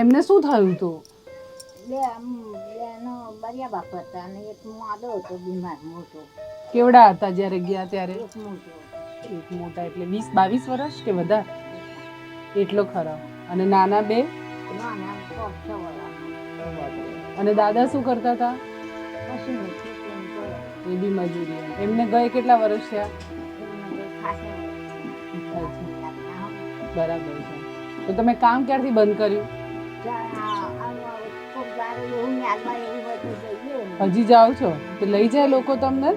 એમને શું થયું હતું બે આમ બેનો બરિયા બાપ હતા અને એક માદો હતો બીમાર મોટો. કેવડા હતા જ્યારે ગયા ત્યારે? એક મોટો. એક મોટા એટલે વીસ બાવીસ વર્ષ કે વધારે? એટલો ખરો. અને નાના બે? નાના પાંચ છ વર્ષ. અને દાદા શું કરતા હતા? કશું નથી એ બી મજૂરી. એમને ગયે કેટલા વર્ષ થયા? બરાબર છે. તો તમે કામ ક્યારથી બંધ કર્યું? હજી જાઓ છો? તો લઈ જાય લોકો તમને?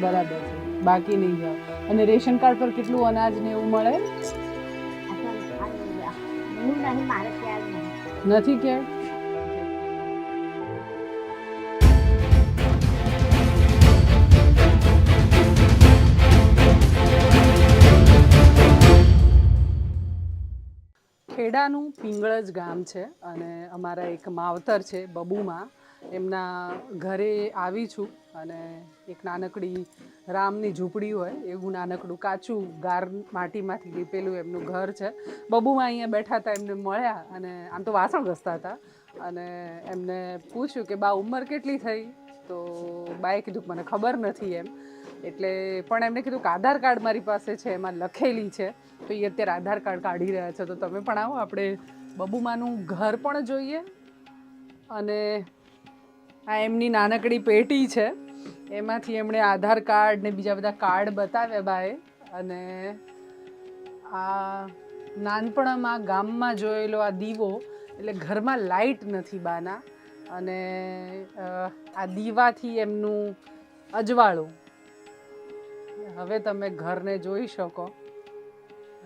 બરાબર છે. બાકી નહીં જાઓ. અને રેશન કાર્ડ પર કેટલું અનાજ ને એવું મળે? નથી ક્યાંય ખેડાનું પિંગળજ ગામ છે અને અમારા એક માવતર છે બબુમાં. એમના ઘરે આવી છું અને એક નાનકડી રામની ઝૂંપડી હોય, એવું નાનકડું કાચું ગાર માટીમાંથી લીપેલું એમનું ઘર છે. બબુમાં અહીંયા બેઠા હતા, એમને મળ્યા અને આમ તો વાસણ ઘસતા હતા. અને એમને પૂછ્યું કે, બા, ઉંમર કેટલી થઈ? તો બાએ કીધું મને ખબર નથી એમ. એટલે પણ એમણે કીધું કે આધાર કાર્ડ મારી પાસે છે, એમાં લખેલી છે. તો એ અત્યારે આધાર કાર્ડ કાઢી રહ્યા છે. તો તમે પણ આવો, આપણે બબુમાનું ઘર પણ જોઈએ. અને આ એમની નાનકડી પેટી છે. એમાંથી એમણે આધાર કાર્ડ ને બીજા બધા કાર્ડ બતાવ્યા બાએ. અને આ નાનપણમાં ગામમાં જોયેલો આ દીવો, એટલે ઘરમાં લાઇટ નથી બાના. અને આ દીવાથી એમનું અજવાળું હવે તમે ઘરને જોઈ શકો.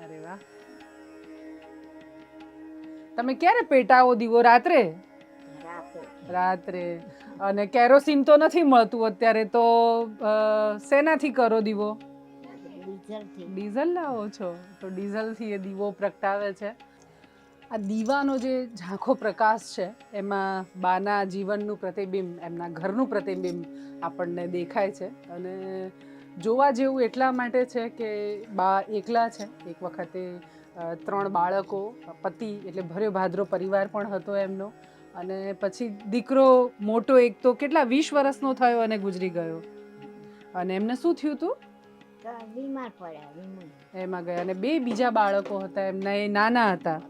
અરે વાહ. તમે ક્યારે પેટાવો દીવો? રાત્રે? રાત્રે. અને કેરોસીન તો નથી મળતું અત્યારે તો શેનાથી કરો દીવો? ડીઝલ લાવો છો? તો ડીઝલથી એ દીવો પ્રગટાવે છે. આ દીવાનો જે ઝાંખો પ્રકાશ છે એમાં બાના જીવનનું પ્રતિબિંબ એમના ઘરનું પ્રતિબિંબ આપણને દેખાય છે. અને જોવા જેવું એટલા માટે છે કે બા એકલા છે. એક વખતે ત્રણ બાળકો પતિ એટલે ભર્યો ભાદરો પરિવાર પણ હતો એમનો. અને પછી દીકરો મોટો એક તો કેટલા વીસ વર્ષનો થયો અને ગુજરી ગયો. અને એમને શું થયું હતું બીમાર પડ્યા એમાં ગયા. અને બે બીજા બાળકો હતા એમના એ નાના હતા.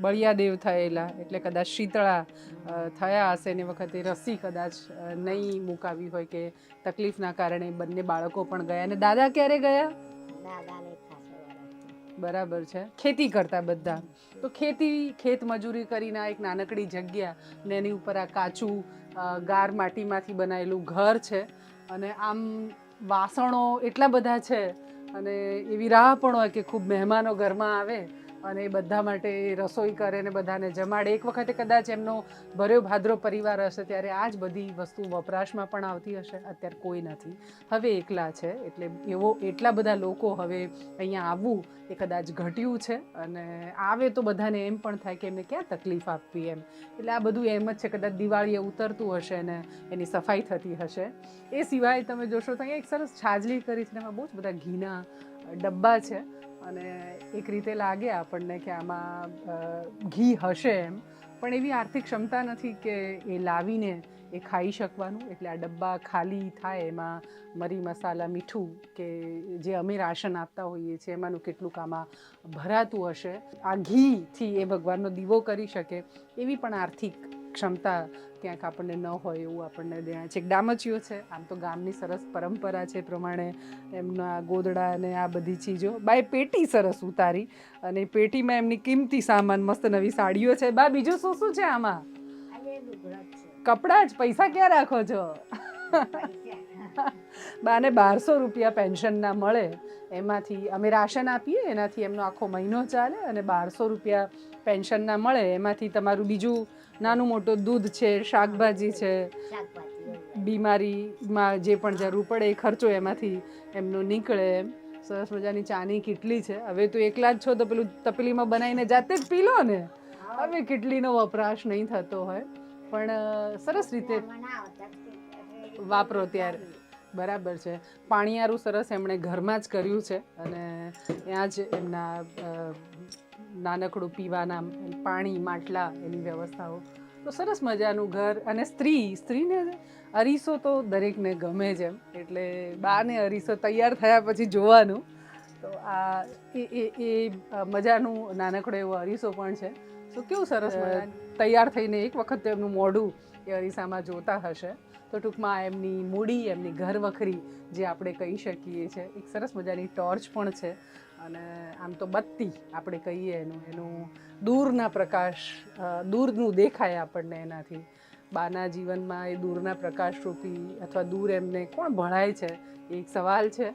બળિયાદેવ થયેલા એટલે કદાચ શીતળા થયા હશે ને વખતે રસી કદાચ નહીં મુકાવી હોય કે તકલીફના કારણે બંને બાળકો પણ ગયા અને દાદા ક્યારે ગયા? બરાબર છે. ખેતી કરતા બધા. તો ખેતી ખેત મજૂરી કરીને આ એક નાનકડી જગ્યા ને એની ઉપર આ કાચું ગાર માટીમાંથી બનાવેલું ઘર છે. અને આમ વાસણો એટલા બધા છે. અને એવી રાહ પણ હોય કે ખૂબ મહેમાનો ઘરમાં આવે. અને એ બધા માટે રસોઈ કરે ને બધાને જમાડે. એક વખતે કદાચ એમનો ભર્યો ભાદરો પરિવાર હશે, ત્યારે આ જ બધી વસ્તુ વપરાશમાં પણ આવતી હશે. અત્યારે કોઈ નથી. હવે એકલા છે, એટલે એવો એટલા બધા લોકો હવે અહીંયા આવવું એ કદાચ ઘટ્યું છે. અને આવે તો બધાને એમ પણ થાય કે એમને ક્યાં તકલીફ આપવી એમ. એટલે આ બધું એમ જ છે, કદાચ દિવાળીએ ઉતરતું હશે ને એની સફાઈ થતી હશે. એ સિવાય તમે જોશો તો અહીંયા એક સરસ છાજલી કરી છે, એમાં બહુ જ બધા ઘીના ડબ્બા છે. અને એક રીતે લાગે આપણને કે આમાં ઘી હશે એમ. પણ એવી આર્થિક ક્ષમતા નથી કે એ લાવીને એ ખાઈ શકવાનું. એટલે આ ડબ્બા ખાલી થાય એમાં મરી મસાલા, મીઠું કે જે અમે રાશન આપતા હોઈએ છીએ, એમાંનું કેટલુંક આમાં ભરાતું હશે. આ ઘીથી એ ભગવાનનો દીવો કરી શકે એવી પણ આર્થિક ક્ષમતા ક્યાંક આપણને ન હોય એવું આપણને દેખાય છે. એક ડામચીઓ છે, આમ તો ગામની સરસ પરંપરા છે પ્રમાણે એમના ગોદડા અને આ બધી ચીજો. બાય પેટી સરસ ઉતારી અને પેટીમાં એમની કિંમતી સામાન, મસ્ત નવી સાડીઓ છે. બા, બીજું શું શું છે આમાં? કપડાં જ. પૈસા ક્યાં રાખો છો? બાને બારસો રૂપિયા પેન્શનના મળે. એમાંથી અમે રાશન આપીએ, એનાથી એમનો આખો મહિનો ચાલે અને બારસો રૂપિયા પેન્શનના મળે, એમાંથી તમારું બીજું નાનું મોટું દૂધ છે, શાકભાજી છે, બીમારીમાં જે પણ જરૂર પડે એ ખર્ચો એમાંથી એમનો નીકળે એમ. સરસ મજાની ચાની કેટલી છે. હવે તો એકલા જ છો તો પેલું તપેલીમાં બનાવીને જાતે જ પી લો ને? હવે કેટલીનો વપરાશ નહીં થતો હોય. પણ સરસ રીતે વાપરો ત્યારે. બરાબર છે. પાણીયારું સરસ એમણે ઘરમાં જ કર્યું છે અને ત્યાં જ એમના નાનકડું પીવાના પાણી માટલા એની વ્યવસ્થાઓ. તો સરસ મજાનું ઘર અને સ્ત્રી સ્ત્રીને અરીસો તો દરેકને ગમે જ એમ. એટલે બાને અરીસો તૈયાર થયા પછી જોવાનું. તો આ એ એ એ મજાનું નાનકડો એવો અરીસો પણ છે. તો કેવું સરસ તૈયાર થઈને એક વખત તો એમનું મોઢું એ અરીસામાં જોતા હશે. તો ટૂંકમાં એમની મૂડી એમની ઘર વખરી જે આપણે કહી શકીએ છીએ એક સરસ મજાની ટોર્ચ પણ છે. અને આમ તો બત્તી આપણે કહીએ એનું એનું દૂરના પ્રકાશ દૂરનું દેખાય આપણને એનાથી. બાના જીવનમાં એ દૂરના પ્રકાશરૂપી અથવા દૂર એમને કોણ ભળાય છે, એ એક સવાલ છે.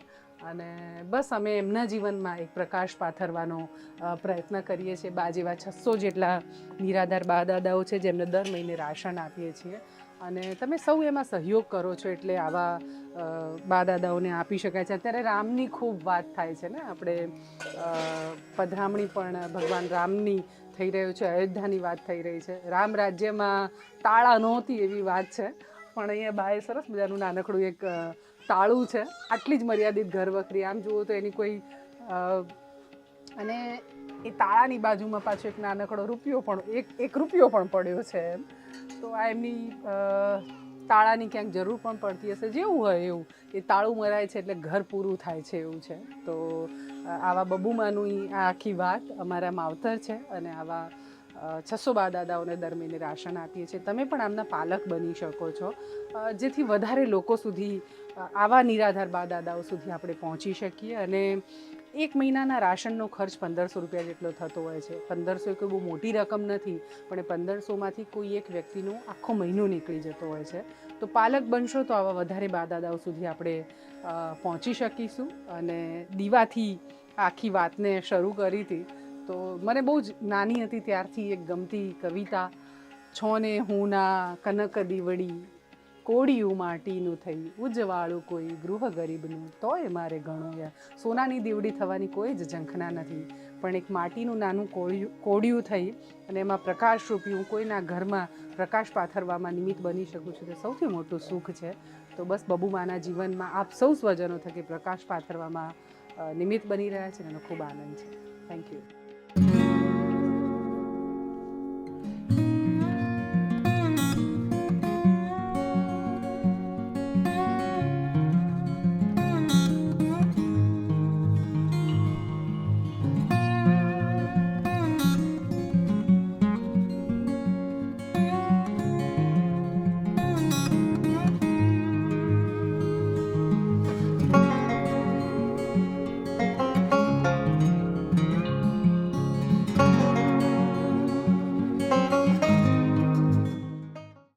અને બસ અમે એમના જીવનમાં એક પ્રકાશ પાથરવાનો પ્રયત્ન કરીએ છીએ. બા જેવા છસો જેટલા નિરાધાર બા દાદાઓ છે, જેમને દર મહિને રાશન આપીએ છીએ. અને તમે સૌ એમાં સહયોગ કરો છો એટલે આવા બા દાદાઓને આપી શકાય છે. અત્યારે રામની ખૂબ વાત થાય છે ને, આપણે પધરામણી પણ ભગવાન રામની થઈ રહ્યું છે, અયોધ્યાની વાત થઈ રહી છે. રામ રાજ્યમાં તાળા નહોતી એવી વાત છે, પણ અહીંયા બાએ સરસ મજાનું નાનકડું એક તાળું છે. આટલી જ મર્યાદિત ઘર આમ જુઓ તો એની કોઈ અને એ તાળાની બાજુમાં પાછો એક નાનકડો રૂપિયો પણ, એક એક રૂપિયો પણ પડ્યો છે એમ. તો આ એમની તાળાની ક્યાંક જરૂર પણ પડતી હશે. જેવું હોય એવું. એ તાળું મરાય છે એટલે ઘર પૂરું થાય છે એવું છે. તો આવા બબુમાનું આ આખી વાત અમારા માવતર છે અને આવા છસો બા દાદાઓને દર મહિને રાશન આપીએ છીએ. તમે પણ આમના પાલક બની શકો છો. જેથી વધારે લોકો સુધી આવા નિરાધાર બા દાદાઓ સુધી આપણે પહોંચી શકીએ અને એક મહિનાના રાશનનો ખર્ચ પંદરસો રૂપિયા જેટલો થતો હોય છે. પંદરસો કોઈ બહુ મોટી રકમ નથી, પણ એ પંદરસોમાંથી કોઈ એક વ્યક્તિનો આખો મહિનો નીકળી જતો હોય છે. તો પાલક બનશો તો આવા વધારે બાદાદાઓ સુધી આપણે પહોંચી શકીશું અને દીવાથી આખી વાતને શરૂ કરી હતી. તો મને બહુ જ નાની હતી ત્યારથી એક ગમતી કવિતા, છોને હું ના કનક દીવડી કોડિયું માટીનું થઈ ઉજવાળું કોઈ ગૃહ ગરીબનું, તોય મારે ઘણું યાર સોનાની દીવડી થવાની કોઈ જ ઝંખના નથી. પણ એક માટીનું નાનું કોળિયું કોડિયું થઈ અને એમાં પ્રકાશરૂપી હું કોઈના ઘરમાં પ્રકાશ પાથરવામાં નિમિત્ત બની શકું છું. તે સૌથી મોટું સુખ છે. તો બસ બબુમાના જીવનમાં આપ સૌ સ્વજનો થકી પ્રકાશ પાથરવામાં નિમિત્ત બની રહ્યા છે એનો ખૂબ આનંદ છે. Thank you